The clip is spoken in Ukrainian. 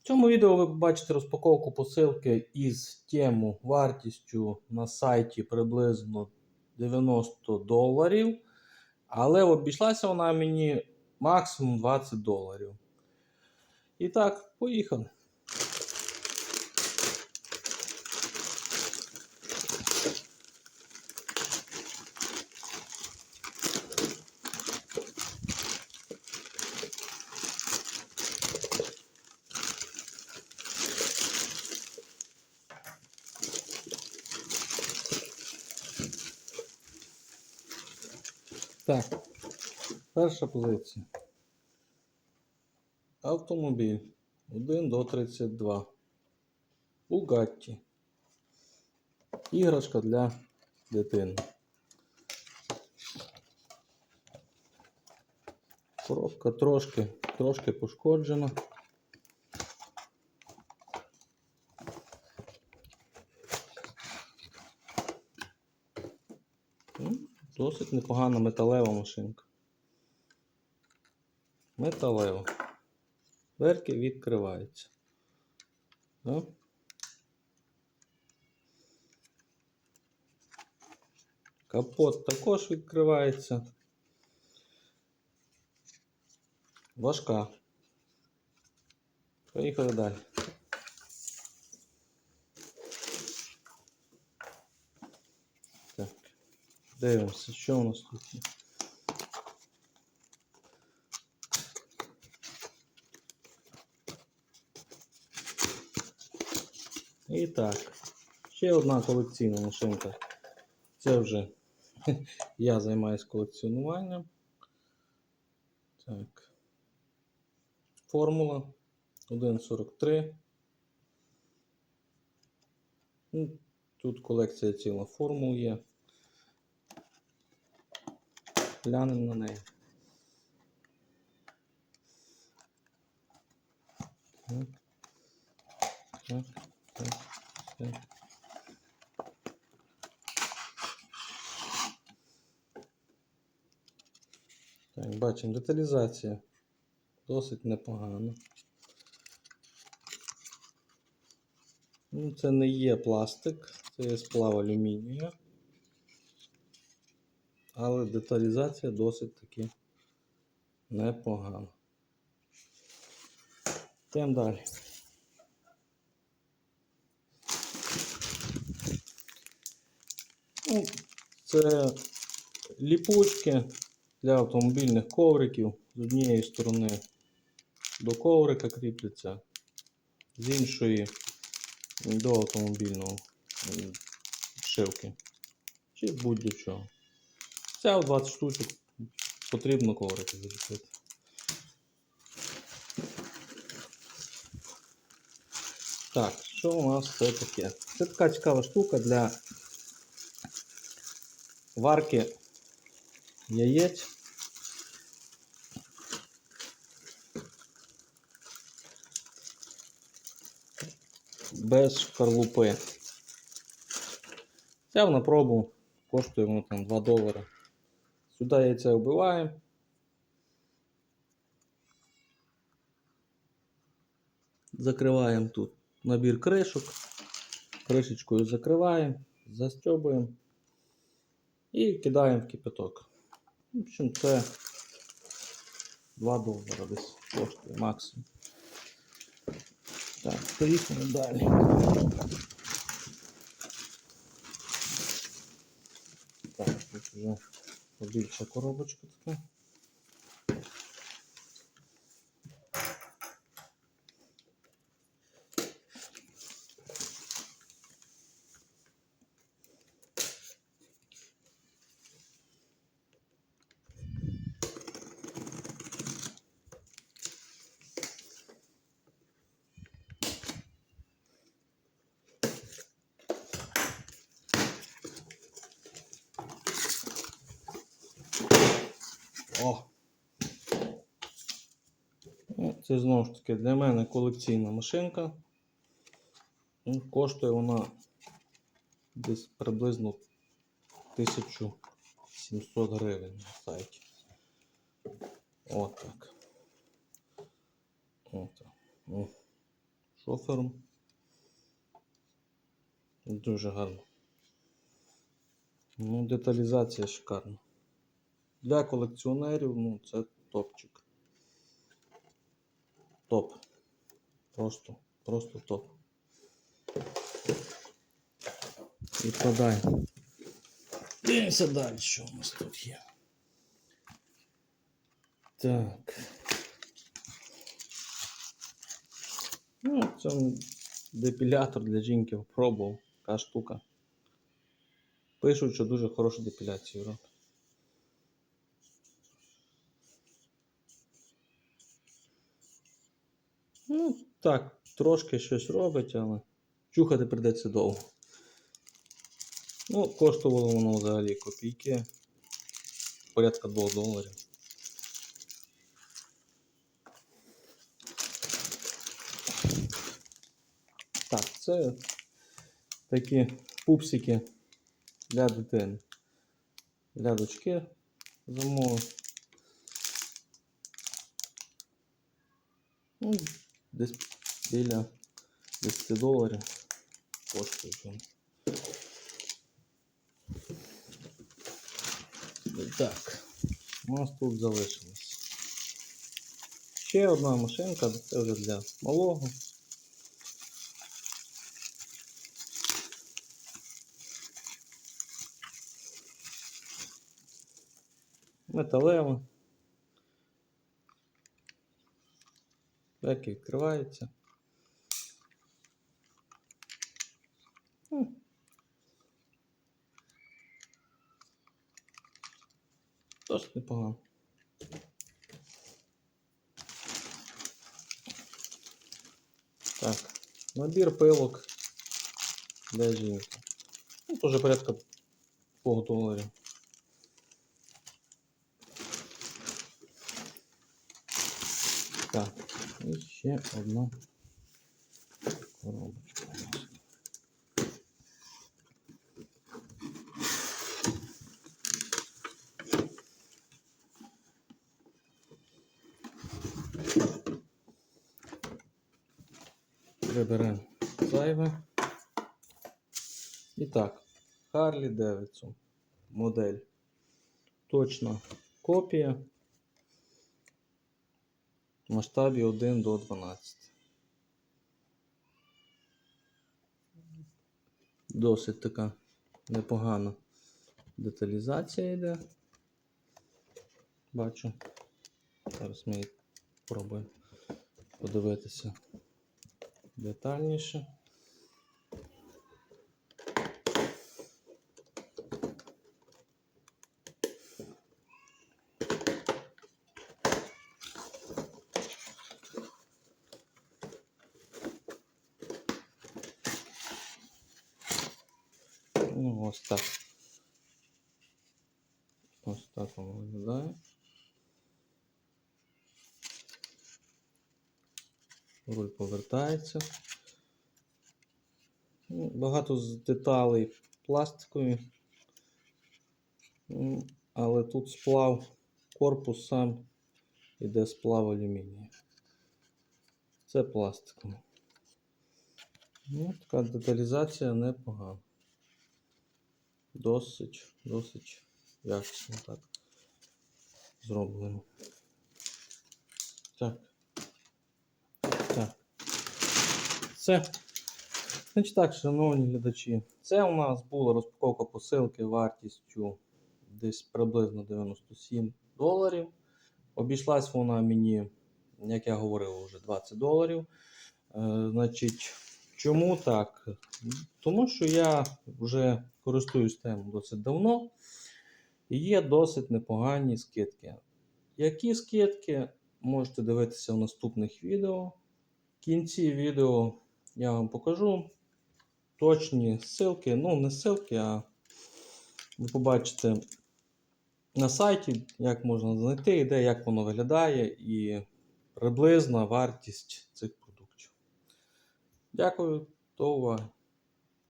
В цьому відео ви побачите розпаковку посилки із тему вартістю на сайті приблизно 90 доларів. Але обійшлася вона мені максимум 20 доларів. І так, поїхали. Так, перша позиція. Автомобіль 1 до 32. Бугатті. Іграшка для дитини. Коробка трошки, трошки пошкоджена. Ну, Досить непогана металева машинка. Металева. Дверки відкриваються. Да? Капот також відкривається. Важка. Поїхали далі. Дивимося, що у нас тут. І так, ще одна колекційна машинка. Це вже я займаюся колекціонуванням. Так. Формула 1.43. Ну, Тут колекція ціла формул є. Глянемо на неї. Так. Так, так, так. Бачимо, деталізація досить непогана. Ну, це не є пластик, це є сплав алюмінію. Але деталізація досить таки непогана. Йдемо далі. Ну, це ліпучки для автомобільних ковриків. З однієї сторони до коврика кріпляться, з іншої до автомобільного м, вшивки. Чи будь-до Ця 20 штучок потрібно коврики заліпити. Так, що у нас це таке? Це така цікава штука для варки яєць. Без шкарлупи. Взяв на пробу, коштує воно там 2 долари. Сюди яйця вбиваємо. Закриваємо тут набір кришок. Кришечкою закриваємо, застьобуємо і кидаємо в кипяток. В общем, це 2 долара десь коштує максимум. Так, поїхали далі. Так, тут вже побільша коробочка така. О! Ну, Це знову ж таки для мене колекційна машинка. Ну, Коштує вона десь приблизно 1700 гривень на сайті. От так. От. Ну, шофером. Дуже гарно. Ну, деталізація шикарна. Для колекціонерів, ну, це топчик. Топ. Просто, просто топ. Відкладаємо. Дивимося далі, що у нас тут є. Так. Ну, це депілятор для жінки пробував. Така штука. Пишуть, що дуже хорошу депіляцію робить. Ну, так, трошки щось робить, але чухати прийдеться довго. Ну, коштувало воно взагалі копійки. Порядка 2 доларів. Так, це такі пупсики для дитини. Для дочки замовив. Ну, десь біля 10 доларів коштує. Так, у нас тут залишилось. Ще одна машинка, це вже для малого. Металева. Дверки відкриваються. М. Досить непогано. Так, набір пилок для жінки. Ну, теж порядка 2 доларів. Так, і ще одна коробочка. у. Приберемо зайве. І так, Харлі Девідсон. Модель. Точна копія в масштабі 1 до 12. Досить така непогана деталізація йде. Бачу. Зараз ми її пробуємо подивитися детальніше. Ну, ось так. Ось так воно виглядає. Руль повертається. Ну, Багато з деталей пластикові. Ну, Але тут сплав корпус сам іде сплав алюмінію. Це пластиковий. Ну, така деталізація непогана. Досить, досить якісно так зроблено. Так. Так. Це. Значить так, шановні глядачі, це у нас була розпаковка посилки вартістю десь приблизно 97 доларів. Обійшлась вона мені, як я говорив, вже 20 доларів. Е, значить, чому так? Тому що я вже користуюсь тем досить давно. І є досить непогані скидки. Які скидки можете дивитися в наступних відео. В кінці відео я вам покажу точні ссылки. Ну, не ссылки, а ви побачите на сайті, як можна знайти, і де, як воно виглядає, і приблизна вартість цих. Дякую, до уваги.